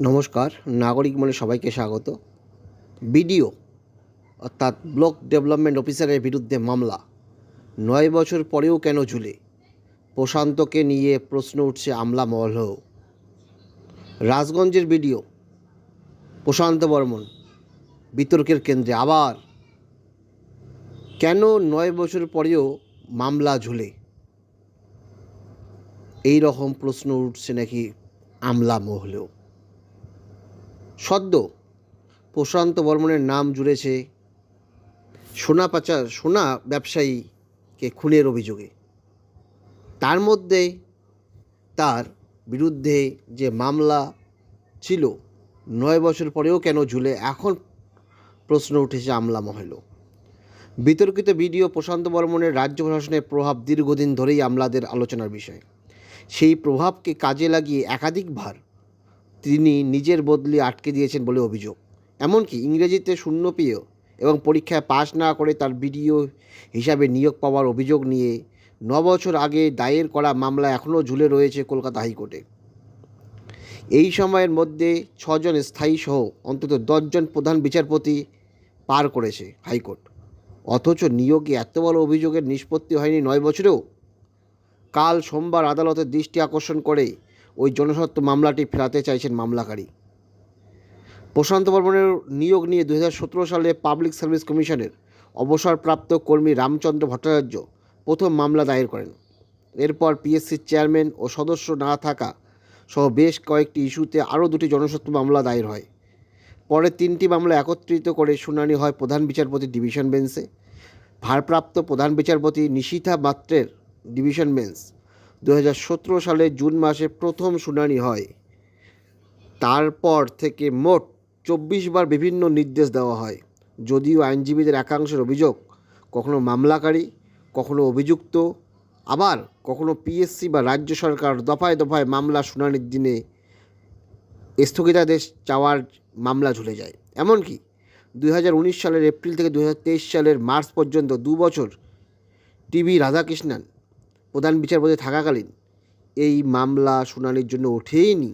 নমস্কার, নাগরিক মনে সবাইকে স্বাগত। বিডিও, অর্থাৎ ব্লক ডেভেলপমেন্ট অফিসারের বিরুদ্ধে মামলা। নয় বছর পরেও কেন ঝুলে? প্রশান্তকে নিয়ে প্রশ্ন উঠছে আমলা মহলেও রাজগঞ্জের বিডিও, প্রশান্ত বর্মন, বিতর্কের কেন্দ্রে আবার। কেন নয় বছর পরেও মামলা ঝুলে? এই রকম প্রশ্ন উঠছে নাকি আমলা মহলেও। সদ্য প্রশান্ত বর্মনের নাম জুড়েছে সোনা পাচার, সোনা ব্যবসায়ীকে খুনের অভিযোগে। তার মধ্যে তার বিরুদ্ধে যে মামলা ছিল, নয় বছর পরেও কেন ঝুলে, এখন প্রশ্ন উঠেছে আমলা মহলেও বিতর্কিত ভিডিও প্রশান্ত বর্মনের রাজ্য প্রশাসনের প্রভাব দীর্ঘদিন ধরেই আমলাদের আলোচনার বিষয়। সেই প্রভাবকে কাজে লাগিয়ে একাধিকবার তিনি নিজের বদলি আটকে দিয়েছেন বলে অভিযোগ। এমনকি ইংরেজিতে শূন্য পেয়েও এবং পরীক্ষায় পাশ না করে তার বিডিও হিসাবে নিয়োগ পাওয়ার অভিযোগ নিয়ে ন বছর আগে দায়ের করা মামলা এখনও ঝুলে রয়েছে কলকাতা হাইকোর্টে। এই সময়ের মধ্যে ছজন স্থায়ী সহ অন্তত দশজন প্রধান বিচারপতি পার করেছে হাইকোর্ট। অথচ নিয়োগে এত বড় অভিযোগের নিষ্পত্তি হয়নি নয় বছরেও। কাল সোমবার আদালতের দৃষ্টি আকর্ষণ করে ওই জনস্বার্থ মামলাটি ফেরাতে চাইছেন মামলাকারী। প্রশান্ত বর্মনের নিয়োগ নিয়ে দু হাজার সতেরো সালে পাবলিক সার্ভিস কমিশনের অবসরপ্রাপ্ত কর্মী রামচন্দ্র ভট্টাচার্য প্রথম মামলা দায়ের করেন। এরপর পিএসসির চেয়ারম্যান ও সদস্য না থাকা সহ বেশ কয়েকটি ইস্যুতে আরও দুটি জনস্বার্থ মামলা দায়ের হয়। পরে তিনটি মামলা একত্রিত করে শুনানি হয় প্রধান বিচারপতি ডিভিশন বেঞ্চে। ভারপ্রাপ্ত প্রধান বিচারপতি নিশিথা মাত্রের ডিভিশন বেঞ্চ দু হাজার সতেরো সালে জুন মাসে প্রথম শুনানি হয়। তারপর থেকে মোট চব্বিশ বার বিভিন্ন নির্দেশ দেওয়া হয়। যদিও আইনজীবীদের একাংশের অভিযোগ কখনো মামলাকারী, কখনো অভিযুক্ত, আবার কখনো পিএসসি বা রাজ্য সরকার দফায় দফায় মামলা শুনানির দিনে স্থগিতাদেশ চাওয়ার মামলা ঝুলে যায়। এমনকি উনিশ সালের এপ্রিল থেকে দু হাজার তেইশ সালের মার্চ পর্যন্ত দু বছর টিভি রাধাকৃষ্ণন প্রধান বিচারপতি থাকাকালীন এই মামলা শুনানির জন্য ওঠেইনি।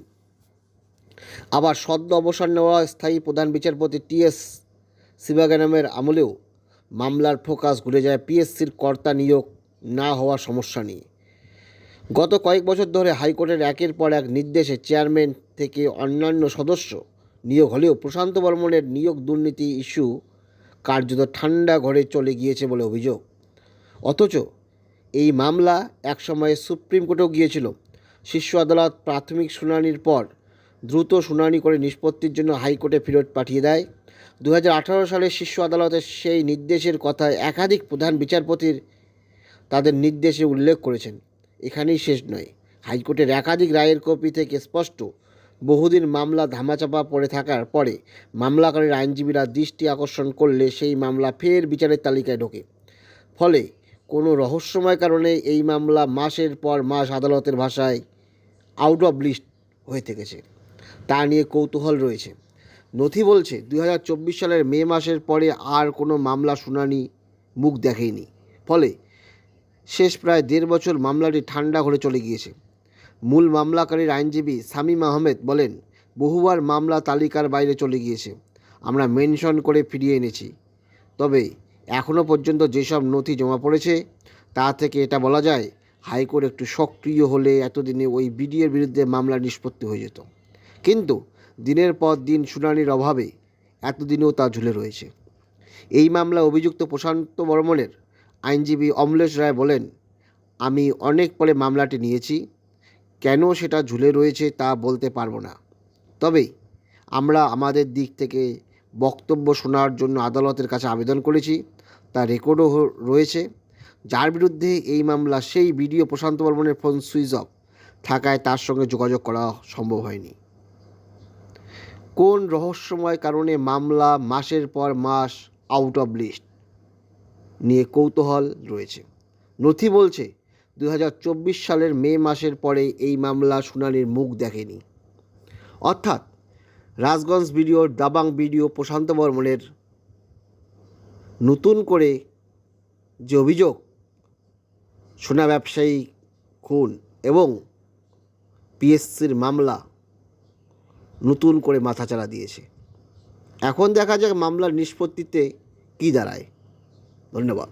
আবার সদ্য অবসর নেওয়া স্থায়ী প্রধান বিচারপতি টিএস শিবাগানামের আমলেও মামলার ফোকাস ঘুরে যায় পিএসসির কর্তা নিয়োগ না হওয়ার সমস্যা নিয়ে। গত কয়েক বছর ধরে হাইকোর্টের একের পর এক নির্দেশে চেয়ারম্যান থেকে অন্যান্য সদস্য নিয়োগ হলেও প্রশান্ত বর্মনের নিয়োগ দুর্নীতি ইস্যু কার্যত ঠান্ডা ঘরে চলে গিয়েছে বলে অভিযোগ। অথচ এই মামলা একসময়ে সুপ্রিম কোর্টেও গিয়েছিল। শীর্ষ আদালত প্রাথমিক শুনানির পর দ্রুত শুনানি করে নিষ্পত্তির জন্য হাইকোর্টে ফেরত পাঠিয়ে দেয়। দু হাজার আঠারো সালে শীর্ষ আদালতের সেই নির্দেশের কথা একাধিক প্রধান বিচারপতির তাদের নির্দেশে উল্লেখ করেছেন। এখানেই শেষ নয়। হাইকোর্টের একাধিক রায়ের কপি থেকে স্পষ্ট, বহুদিন মামলা ধামাচাপা পড়ে থাকার পরে মামলাকারীর আইনজীবীরা দৃষ্টি আকর্ষণ করলে সেই মামলা ফের বিচারের তালিকায় ঢোকে। ফলে কোনো রহস্যময় কারণে এই মামলা মাসের পর মাস আদালতের ভাষায় আউট অফ লিস্ট হয়ে থেকেছে। তা নিয়ে কৌতূহল রয়েছে। নথি বলছে দু হাজার চব্বিশ সালের মে মাসের পরে আর কোনো মামলা শুনানি মুখ দেখেনি ফলে শেষ প্রায় দেড় বছর মামলাটি ঠান্ডা ঘরে চলে গিয়েছে। মূল মামলাকারীর আইনজীবী সামিম আহমেদ বলেন, বহুবার মামলা তালিকার বাইরে চলে গিয়েছে। আমরা মেনশন করে ফিরিয়ে এনেছি। তবে এখনও পর্যন্ত যেসব নথি জমা পড়েছে, তা থেকে এটা বলা যায়, হাইকোর্ট একটু সক্রিয় হলে এতদিনে ওই বিডিএর বিরুদ্ধে মামলা নিষ্পত্তি হয়ে যেত। কিন্তু দিনের পর দিন শুনানির অভাবে এতদিনেও তা ঝুলে রয়েছে। এই মামলা অভিযুক্ত প্রশান্ত বর্মনের আইনজীবী অমলেশ রায় বলেন, আমি অনেক পরে মামলাটি নিয়েছি, কেন সেটা ঝুলে রয়েছে তা বলতে পারব না। তবে আমরা আমাদের দিক থেকে বক্তব্য শোনার জন্য আদালতের কাছে আবেদন করেছি তা রেকর্ডও রয়েছে। যার বিরুদ্ধে এই মামলা, সেই ভিডিও প্রশান্ত বর্মনের ফোন সুইচ অফ। থাকায় তার সঙ্গে যোগাযোগ করা সম্ভব হয়নি। কোন রহস্যময় কারণে মামলা মাসের পর মাস আউট অফ লিস্ট নিয়ে কৌতূহল রয়েছে। নথি বলছে দু হাজার চব্বিশ সালের মে মাসের পরে এই মামলা শুনানির মুখ দেখেনি। অর্থাৎ রাজগঞ্জ ভিডিও দাবাং ভিডিও প্রশান্ত বর্মনের নতুন করে যে অভিযোগ সোনা ব্যবসায়ী খুন এবং পিএসসির মামলা নতুন করে মাথাচাড়া দিয়েছে। এখন দেখা যাক মামলার নিষ্পত্তিতে কী দাঁড়ায়। ধন্যবাদ।